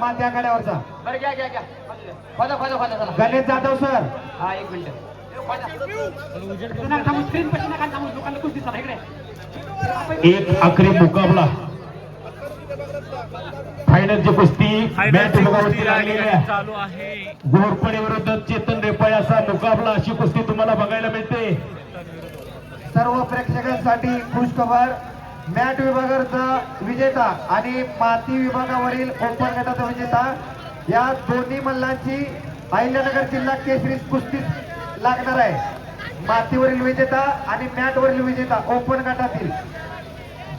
मात्या गाड्यावरचा बरं घ्या घ्या घ्या. खोदा खोदा खोदा चला गणेश जाधव सर. हा एक मिनिट. एक आखरी मुकाबला. फायनलची कुस्ती मॅच मुकाबला लागलेली आहे. घोरपडे विरुद्ध चेतन रेपाय असा मुकाबला अशी कुस्ती तुम्हाला बघायला मिळते. सर्व प्रेक्षकांसाठी खुशखबर मॅट विभागाचा विजेता आणि माती विभागावरील ओपन गटाचा विजेता. या दोन्ही मल्लांची अहिल्यानगर जिल्हा केसरी कुस्ती लागणार आहे. मातीवरील विजेता आणि मॅटवरील विजेता ओपन गटातील.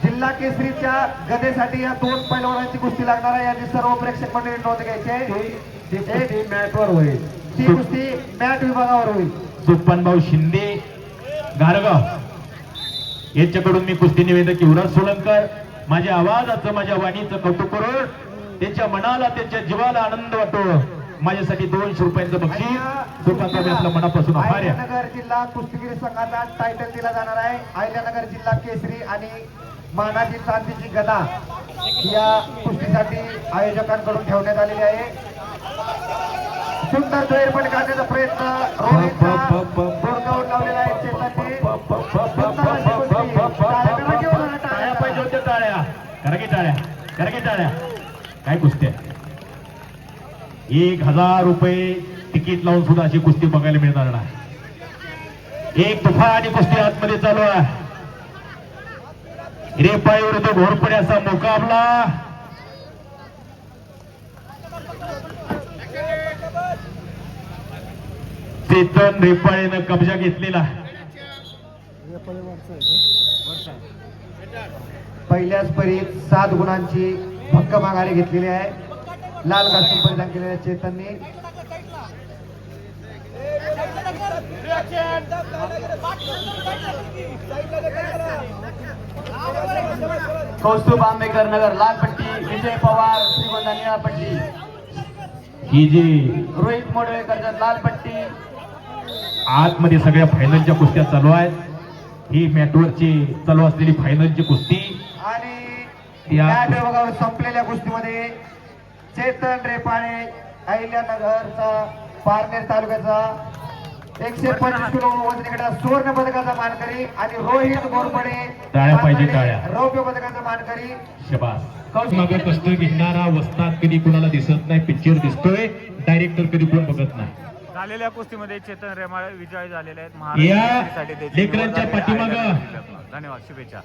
जिल्हा केसरीच्या गदेसाठी या दोन पैलवानांची कुस्ती लागणार आहे. याची सर्व प्रेक्षक मंडळी नोंद घ्यायची मॅटवर होईल. ती कुस्ती मॅट विभागावर होईल. सुप्पनभाऊ शिंदे गारगाव. यांच्याकडून मी कुस्ती निवेदक युवराज सोलंकर माझ्या आवाजाचं माझ्या वाणीचं कौतुक करून त्यांच्या मनाला त्यांच्या जीवाला आनंद वाटतो. माझ्यासाठी दोनशे रुपयांचं बक्षीस. आपल्या मनापासून अहिल्यानगर जिल्हा कुस्तीगिरी संघाचा टायटल दिला जाणार आहे. अहिल्यानगर जिल्हा केसरी आणि मानाची चांदीची गदा या कुस्तीसाठी आयोजकांकडून ठेवण्यात आलेली आहे. सुंदर द्वैरपट काढण्याचा प्रयत्न. टाळ्या की काय कुस्ती आहे एक हजार रुपये तिकीट लावून सुद्धा अशी कुस्ती बघायला मिळणार नाही. एक तुफा आणि कुस्ती आतमध्ये चालू आहे. रेपाई विरुद्ध घोरपड्याचा असा मुकाबला. चेतन रेपाळेनं कब्जा घेतलेला. पहिल्याच परीत सात गुणांची भक्कम आघाडी घेतलेली आहे. लाल कास्टूम परिधान केलेल्या चेतनने. कौस्तुभ आंबेडकर नगर लाल पट्टी विजय पवार श्रीगोंदा निळा पट्टी. ही जी रोहित मोडवे कर्जत लाल पट्टी आतमध्ये सगळ्या फायनलच्या कुस्त्या चालू आहेत. ही मॅटवरची चालू असलेली फायनलची कुस्ती. या- विभागावर संपलेल्या कुस्तीमध्ये चेतन रेपाळे अहिल्यानगरचा पारनेर तालुक्याचा एकशे पंचवीस किलो वजनी गटात सुवर्ण पदकाचा मानकरी आणि रोहित गोरपडे टाळ्या पाहिजे, टाळ्या. रौप्य पदकाचा मानकरी शबास मागे कष्ट घेणारा वस्ताद कधी कुणाला दिसत नाही पिक्चर दिसतोय डायरेक्टर कधी कोण बघत नाही झालेल्या कुस्तीमध्ये चेतन रेमाळे विजय झालेले आहेत या लेकरांच्या. पाठीमागं. धन्यवाद शुभेच्छा